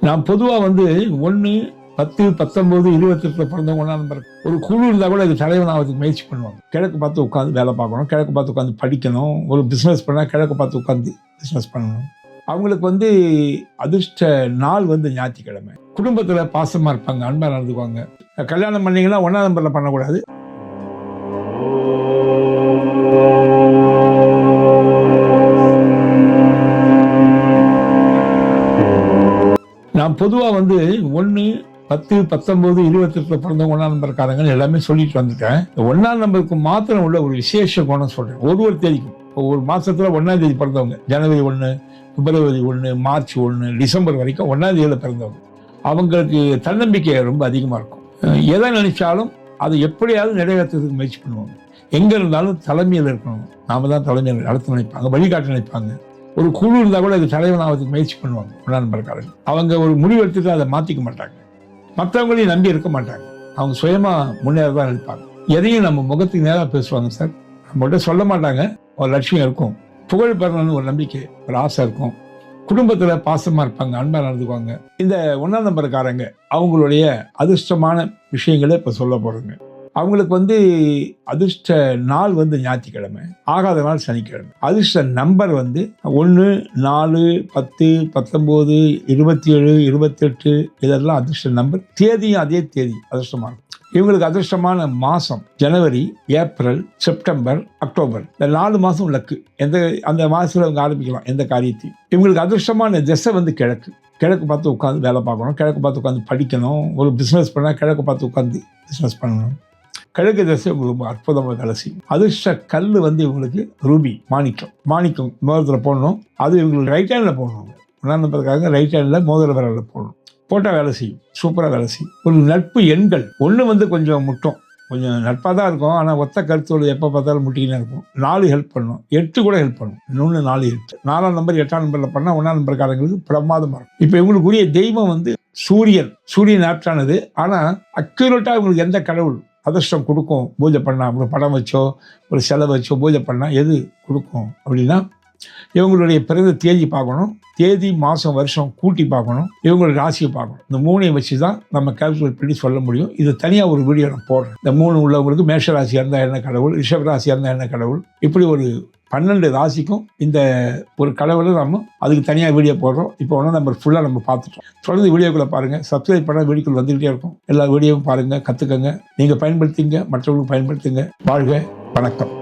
நான் பொதுவாக வந்து ஒன்று பத்து பத்தொன்பது இருபத்தெட்டில் பிறந்தவங்க ஒன்றா நம்பர் ஒரு குழு இருந்தால் கூட அது தலைவன் ஆகிறதுக்கு முயற்சி பண்ணுவாங்க. கிழக்கு பார்த்து உட்காந்து வேலை பார்க்கணும் கிழக்கு பார்த்து உட்காந்து படிக்கணும் ஒரு பிஸ்னஸ் பண்ணால் கிழக்கு பார்த்து உட்காந்து பிஸ்னஸ் பண்ணணும். அவங்களுக்கு வந்து அதிர்ஷ்ட நாள் வந்து ஞாயிற்றுக்கிழமை. குடும்பத்தில் பாசமாக இருப்பாங்க அன்பாக நடந்துக்குவாங்க. கல்யாணம் பண்ணீங்கன்னா ஒன்றாம் நம்பரில் பண்ணக்கூடாது. நான் பொதுவாக வந்து ஒன்று பத்து பத்தொன்பது இருபத்தெட்டில் பிறந்தவங்க ஒன்றாம் நம்பர்காரங்க எல்லாமே சொல்லிட்டு வந்துட்டேன். ஒன்றாம் நம்பருக்கு மாத்திரம் உள்ள ஒரு விசேஷ குணம் சொல்கிறேன் ஒரு ஒரு தேதிக்கும். ஒரு மாசத்துல ஒன்றாம் தேதி பிறந்தவங்க. ஜனவரி ஒன்று பிப்ரவரி ஒன்று மார்ச் ஒன்று டிசம்பர் வரைக்கும் ஒன்றாம் தேதியில் பிறந்தவங்க. அவங்களுக்கு தன்னம்பிக்கை ரொம்ப அதிகமாக இருக்கும். எதை நினைச்சாலும் அதை எப்படியாவது நிறைவேற்றுறதுக்கு முயற்சி பண்ணுவாங்க. எங்கே இருந்தாலும் தலைமையில் இருக்கணும். நாம தான் தலைமையில் நடத்த நினைப்பாங்க வழிகாட்ட நினைப்பாங்க. ஒரு குழு இருந்தால் கூட அது தலைவன் ஆகிறதுக்கு முயற்சி பண்ணுவாங்க ஒன்றாம் அவங்க ஒரு முடிவு எடுத்துட்டு அதை மாற்றிக்க மாட்டாங்க. மற்றவங்களையும் நம்பி இருக்க மாட்டாங்க. அவங்க சுயமாக முன்னேற தான் இருப்பாங்க. எதையும் நம்ம முகத்துக்கு நேராக பேசுவாங்க சார். நம்மகிட்ட சொல்ல மாட்டாங்க. ஒரு லட்சியம் இருக்கும். புகழ் பெறணும்னு ஒரு நம்பிக்கை ஒரு ஆசை இருக்கும். குடும்பத்தில் பாசமாக இருப்பாங்க அன்பாக நடந்துக்குவாங்க. இந்த ஒன்றாம் நம்பர்காரங்க அவங்களுடைய அதிர்ஷ்டமான விஷயங்களை இப்போ சொல்ல போகிறேங்க அவங்களுக்கு வந்து அதிர்ஷ்ட நாள் வந்து ஞாயிற்றுக்கிழமை ஆகாத நாள் சனிக்கிழமை. அதிர்ஷ்ட நம்பர் வந்து ஒன்று நாலு பத்து பத்தொம்போது இருபத்தி ஏழு இருபத்தெட்டு இதெல்லாம் அதிர்ஷ்ட நம்பர். தேதியும் அதே தேதி அதிர்ஷ்டமாக இருக்கும் இவங்களுக்கு அதிர்ஷ்டமான மாதம் ஜனவரி ஏப்ரல் செப்டம்பர் அக்டோபர். இந்த நாலு மாதம் லக்கு. எந்த அந்த மாதத்தில் அவங்க ஆரம்பிக்கலாம் எந்த காரியத்தையும். இவங்களுக்கு அதிர்ஷ்டமான திசை வந்து கிழக்கு. கிழக்கு பார்த்து உட்காந்து வேலை பார்க்கணும் கிழக்கு பார்த்து உட்காந்து படிக்கணும் ஒரு பிஸ்னஸ் பண்ணால் கிழக்கு பார்த்து உட்காந்து பிஸ்னஸ் பண்ணணும். கிழக்கு திசை உங்களுக்கு ரொம்ப அற்புதமாக கலசி அதிர்ஷ்ட கல் வந்து இவங்களுக்கு ரூபி மாணிக்கம். மாணிக்கம் மோதிரத்தில் போடணும். அது இவங்களுக்கு ரைட் ஹேண்டில் போடணும். ஒன்றாம் ரைட் ஹேண்டில் மோதிர விரலில் போடணும். போட்டால் வேலை செய்யும். சூப்பராக வேலை செய்யும். ஒரு நட்பு எண்கள். ஒன்று வந்து கொஞ்சம் முட்டும். கொஞ்சம் நட்பாக தான் இருக்கும். ஆனால் ஒத்த கருத்தோடு எப்போ பார்த்தாலும் முட்டிக்கினே இருக்கும் நாலு ஹெல்ப் பண்ணும். எட்டு கூட ஹெல்ப் பண்ணும். இன்னொன்று நாலு எட்டு. நாலாம் நம்பர் எட்டாம் நம்பரில் பண்ணால் ஒன்றாம் நம்பர்காரங்களுக்கு பிரமாதமாக இருக்கும். இப்போ இவங்களுக்குரிய தெய்வம் வந்து சூரியன். சூரியன் ஆப்டானது ஆனால் அக்யூரேட்டாக இவங்களுக்கு எந்த கடவுள் அதிர்ஷ்டம் கொடுக்கும் பூஜை பண்ணால் ஒரு படம் வச்சோ ஒரு செலவு வச்சோ பூஜை பண்ணால் எது கொடுக்கும் அப்படின்னா இவங்களுடைய பிறந்த தேதி பார்க்கணும். தேதி மாதம் வருஷம் கூட்டி பார்க்கணும். இவங்களுடைய ராசியை பார்க்கணும். இந்த மூணையும் வச்சு தான் நம்ம கேல்குலேட் பண்ணி சொல்ல முடியும். இது தனியாக ஒரு வீடியோ நான் போடுறேன். இந்த மூணு உள்ளவங்களுக்கு மேஷ ராசியாக இருந்தால் என்ன கடவுள் ரிஷப ராசியாக இருந்தால் என்ன கடவுள்? இப்படி ஒரு பன்னெண்டு ராசிக்கும் இந்த ஒரு கடவுளை நம்ம அதுக்கு தனியாக வீடியோ போடுறோம். இப்போ ஒன்றும் நம்ம ஃபுல்லாக நம்ம பார்த்துட்டோம். தொடர்ந்து வீடியோக்குள்ளே பாருங்கள் சப்ஸ்கிரைப் பண்ணால் வீடியோக்குள் வந்துகிட்டே இருக்கும். எல்லா வீடியோவும் பாருங்கள் கற்றுக்கங்க நீங்கள் பயன்படுத்திங்க மற்றவங்களுக்கு பயன்படுத்துங்க. வாழ்க வணக்கம்.